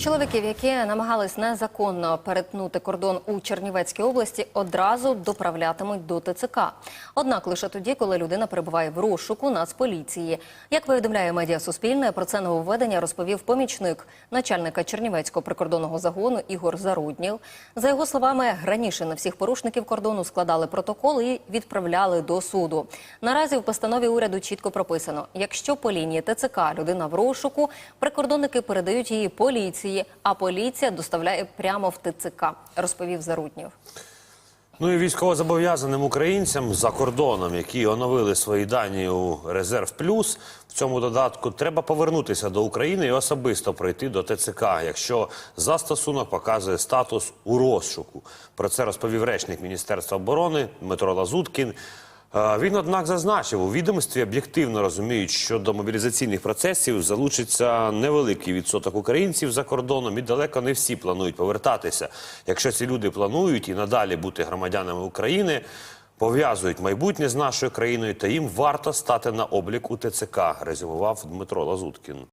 Чоловіків, які намагались незаконно перетнути кордон у Чернівецькій області, одразу доправлятимуть до ТЦК. Однак лише тоді, коли людина перебуває в розшуку Нацполіції. Як повідомляє медіа Суспільне, про це нововведення розповів помічник начальника Чернівецького прикордонного загону Ігор Заруднєв. За його словами, раніше на всіх порушників кордону складали протокол і відправляли до суду. Наразі в постанові уряду чітко прописано: якщо по лінії ТЦК людина в розшуку, прикордонники передають її поліції, а поліція доставляє прямо в ТЦК, розповів Заруднєв. Ну і військовозобов'язаним українцям за кордоном, які оновили свої дані у резерв плюс в цьому додатку, треба повернутися до України і особисто пройти до ТЦК, якщо застосунок показує статус у розшуку. Про це розповів речник Міністерства оборони Дмитро Лазуткін. Е, Він, однак, зазначив, у відомстві об'єктивно розуміють, що до мобілізаційних процесів залучиться невеликий відсоток українців за кордоном, і далеко не всі планують повертатися. Якщо ці люди планують і надалі бути громадянами України, пов'язують майбутнє з нашою країною, то їм варто стати на облік у ТЦК, резюмував Дмитро Лазуткін.